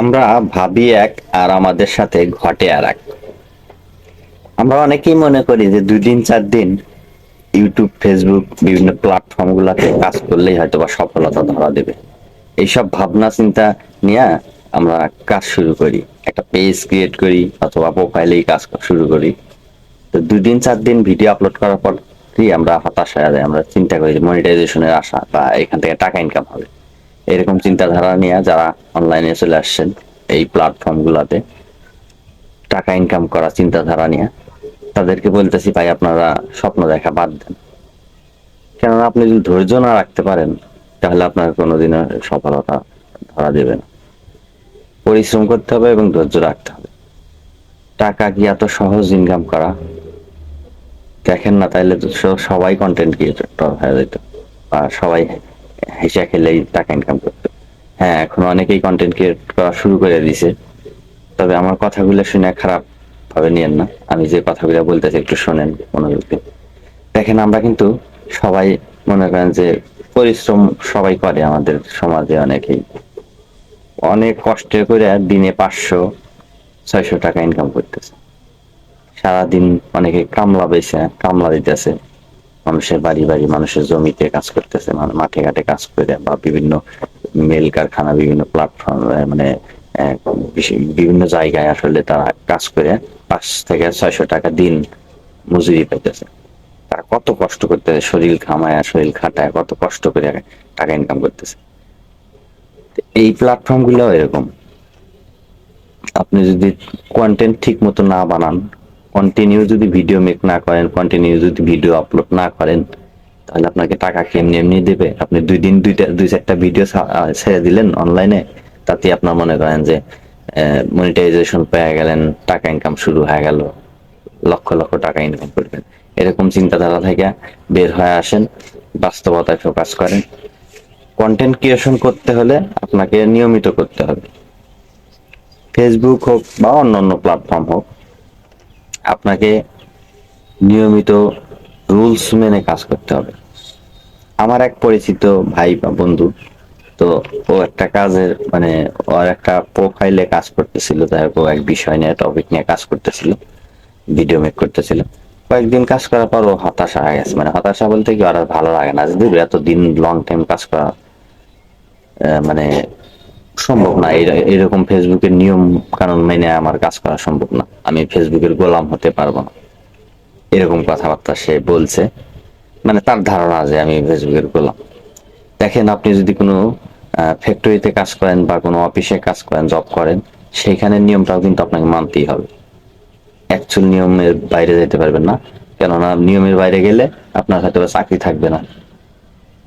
আমরা ভাবি এক আর আমাদের সাথে ঘটে আর এক। আমরা অনেকেই মনে করি যে দুই দিন, চার দিন ইউটিউব, ফেসবুক বিভিন্ন প্ল্যাটফর্ম গুলাতে কাজ করলেই হয়তো বা সফলতা ধরা দেবে। এইসব ভাবনা, চিন্তা নিয়ে আমরা কাজ শুরু করি, একটা পেজ ক্রিয়েট করি অথবা প্রোফাইলেই কাজ শুরু করি। তো দুই দিন, চার দিন ভিডিও আপলোড করার পর আমরা হতাশ হয়ে যাই, আমরা চিন্তা করি মনিটাইজেশনের আশা বা এখান থেকে টাকা ইনকাম হবে। এরকম চিন্তাধারা নিয়ে যারা অনলাইনে চলে আসছেন এই প্ল্যাটফর্ম গুলাতে, টাকা ইনকাম করা চিন্তাধারা নিয়ে, তাদেরকে বলতেছি, ভাই, আপনারা স্বপ্ন দেখা বাদ দেন। কেননা আপনি যদি ধৈর্য না রাখতে পারেন, তাহলে আপনার কোনোদিনও সফলতা ধরা দেবে না। পরিশ্রম করতে হবে এবং ধৈর্য রাখতে হবে। টাকা কি এত সহজ ইনকাম করা? দেখেন না, তাইলে তো সবাই কন্টেন্ট ক্রিয়েটর হয়ে যেত বা সবাই হেসে খেলেই টাকা ইনকাম করতো। হ্যাঁ এখন অনেকেই কন্টেন্ট ক্রিয়েট করা শুরু করে দিছে। তবে আমার কথাগুলো শুনে খারাপ ভাবে নিয়েন না। আমি যে কথাগুলো বলতেছি একটু শোনেন মনোযোগ দিন দেখেন, আমরা কিন্তু সবাই মনে করেন যে পরিশ্রম সবাই করে আমাদের সমাজে অনেকেই। অনেক কষ্টে করে দিনে পাঁচশো, ছয়শো টাকা ইনকাম করতেছে। সারাদিন অনেকে কামলা বেছে, কামলা দিতেছে। মানুষের বাড়ি বাড়ি, মানুষের জমিতে কাজ করতেছে মাঠে ঘাটে কাজ করে বা বিভিন্ন মেল কারখানা, বিভিন্ন প্ল্যাটফর্ম মানে বিভিন্ন জায়গায় আসলে তারা কাজ করে, পাঁচ থেকে ছয়শো টাকা দিন মজুরি পাইতেছে তারা কত কষ্ট করতেছে, শরীর ঘামায়, শরীর খাটায়, কত কষ্ট করে টাকা ইনকাম করতেছে। এই প্ল্যাটফর্মগুলো এরকম। আপনি যদি কন্টেন্ট ঠিক মতো না বানান কন্টিনিউ যদি ভিডিও মেক না করেন কন্টিনিউ যদি ভিডিও আপলোড না করেন, তাহলে আপনাকে টাকা কেমনি এমনি দেবে? আপনি দুই দিন দুইটা দুই চারটা ভিডিও ছেড়ে দিলেন অনলাইনে তাতে আপনার মনে করেন যে মনিটাইজেশন পেয়ে গেলেন, টাকা ইনকাম শুরু হয়ে গেল, লক্ষ লক্ষ টাকা ইনকাম করবেন। এরকম চিন্তাধারা থেকে বের হয়ে আসেন, বাস্তবতায় ফোকাস করেন। কন্টেন্ট ক্রিয়েশন করতে হলে আপনাকে নিয়মিত করতে হবে। ফেসবুক হোক বা অন্য অন্য প্ল্যাটফর্ম হোক আপনাকে নিয়মিত রুলস মেনে কাজ করতে হবে। আমার এক পরিচিত ভাই বা বন্ধু, তো ও একটা কাজের মানে ওর একটা প্রোফাইলে কাজ করতেছিল ও এক বিষয় নিয়ে টপিক নিয়ে কাজ করতেছিল ভিডিও মেক করতেছিল। কয়েকদিন কাজ করার পর ও হতাশা হয়ে গেছে। মানে হতাশা বলতে কি আর ভালো লাগে না। যদি এত দিন লং টাইম কাজ করা মানে সম্ভব না। এরকম ফেসবুকের নিয়ম কানুন মেনে আমার কাজ করা সম্ভব না। আমি ফেসবুকের গোলাম হতে পারব না। এরকম কথাবার্তা সে বলছে। মানে তার ধারণা যে আমি ফেসবুকের গোলাম। দেখেন, আপনি যদি কোনো ফ্যাক্টরিতে কাজ করেন বা কোনো অফিসে কাজ করেন জব করেন সেইখানে নিয়মটাও কিন্তু আপনাকে মানতেই হবে। অ্যাকচুয়াল নিয়মের বাইরে যেতে পারবেন না। কেননা নিয়মের বাইরে গেলে আপনার হয়তো চাকরি থাকবে না।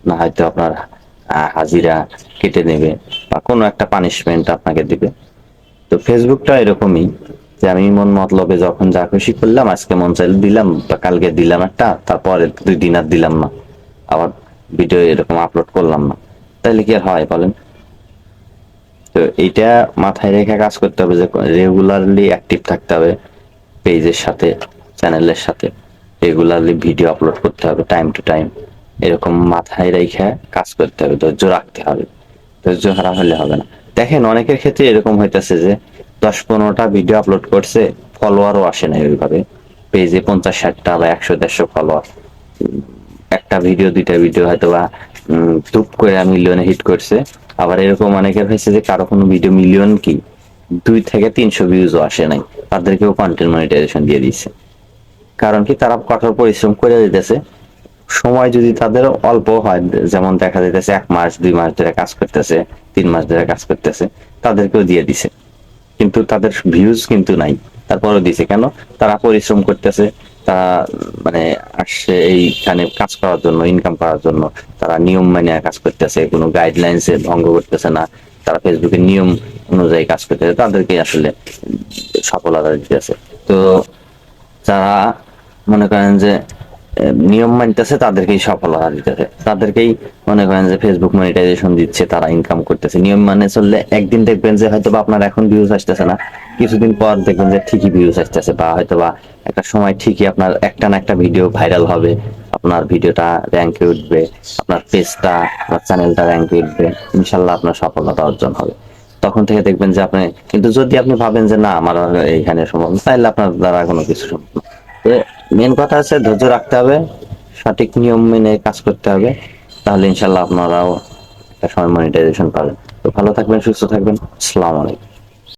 না হয়তো আপনার হাজিরা কেটে নেবে বা কোনো একটা পানিশমেন্ট আপনাকে দিবে। তো ফেসবুকটা এরকমই যে আমি মন মতলবে যখন যা খুশি করলাম, আজকে মন চাইলে দিলাম বা কালকে দিলাম একটা তারপরে দুই দিন আর দিলাম না। আবার ভিডিও এরকম আপলোড করলাম না। তাহলে কি আর হয় বলেন? তো এইটা মাথায় রেখে কাজ করতে হবে যে রেগুলারলি অ্যাক্টিভ থাকতে হবে পেজের সাথে চ্যানেলের সাথে। রেগুলারলি ভিডিও আপলোড করতে হবে টাইম টু টাইম এরকম মাথায় রেখে কাজ করতে হবে, ধৈর্য রাখতে হবে। ধৈর্য হারা হলে হবে না। দেখেন, অনেকের ক্ষেত্রে এরকম হইতেছে যে দশ পনেরোটা ভিডিও আপলোড করছে ফলোয়ারও আসে না ওইভাবে পেজে পঞ্চাশ ষাটটা বা একশো, দেড়শো ফলোয়ার একটা ভিডিও দুইটা ভিডিও হয়তো বা টুপ করে মিলিয়নে হিট করছে। আবার এরকম অনেকের হয়েছে যে কারও কোনো ভিডিও মিলিয়ন কি, দুই থেকে তিনশো ভিউজও আসে নাই। তাদেরকেও কন্টেন্ট মনিটাইজেশন দিয়ে দিচ্ছে কারণ কি, তারা কঠোর পরিশ্রম করে দিতেছে। সময় যদি তাদের অল্প হয়, যেমন দেখা যাইতেছে এক মাস, দুই মাস ধরে কাজ করতেছে, তিন মাস ধরে কাজ করতেছে, তাদেরকেও দিয়ে দিছে। কিন্তু তাদের ভিউজ কিন্তু নাই। তারপরেও দিছে। কেন? তারা পরিশ্রম করতেছে, তারা মানে আসছে এইখানে কাজ করার জন্য ইনকাম করার জন্য। তারা নিয়ম মেনে কাজ করতেছে, কোনো গাইডলাইন্স ভঙ্গ করতেছে না। তারা ফেসবুকের নিয়ম অনুযায়ী কাজ করতেছে। তাদেরকে আসলে সফলতা দিতেছে। তো যারা মনে করেন যে নিয়ম মানতেছে, তাদেরকেই সফলতা দিতেছে তাদেরকেই মনে করেন যে ফেসবুক মনিটাইজেশন দিচ্ছে, তারা ইনকাম করতেছে। নিয়ম মানে চললে একদিন দেখবেন যে হয়তো বা আপনার এখন ভিউজ আসতেছে না। কিছুদিন পর দেখবেন যে ঠিকই ভিউজ আসতেছে বা হয়তো বা একটা সময় ঠিকই আপনার একটা না একটা ভিডিও ভাইরাল হবে। আপনার ভিডিওটা র্যাঙ্কে উঠবে, আপনার পেজটা আপনার চ্যানেলটা র্যাঙ্কে উঠবে। ইনশাল্লাহ আপনার সফলতা অর্জন হবে। তখন থেকে দেখবেন যে আপনি কিন্তু যদি আপনি ভাবেন যে না, আমার আর এইখানে সম্ভব তাহলে আপনার দ্বারা কোনো কিছু সম্ভব মেন কথা হচ্ছে ধৈর্য রাখতে হবে, সঠিক নিয়ম মেনে কাজ করতে হবে, তাহলে ইনশাল্লাহ আপনারাও সময় মনিটাইজেশন পাবেন। তো ভালো থাকবেন, সুস্থ থাকবেন, আসসালামু আলাইকুম।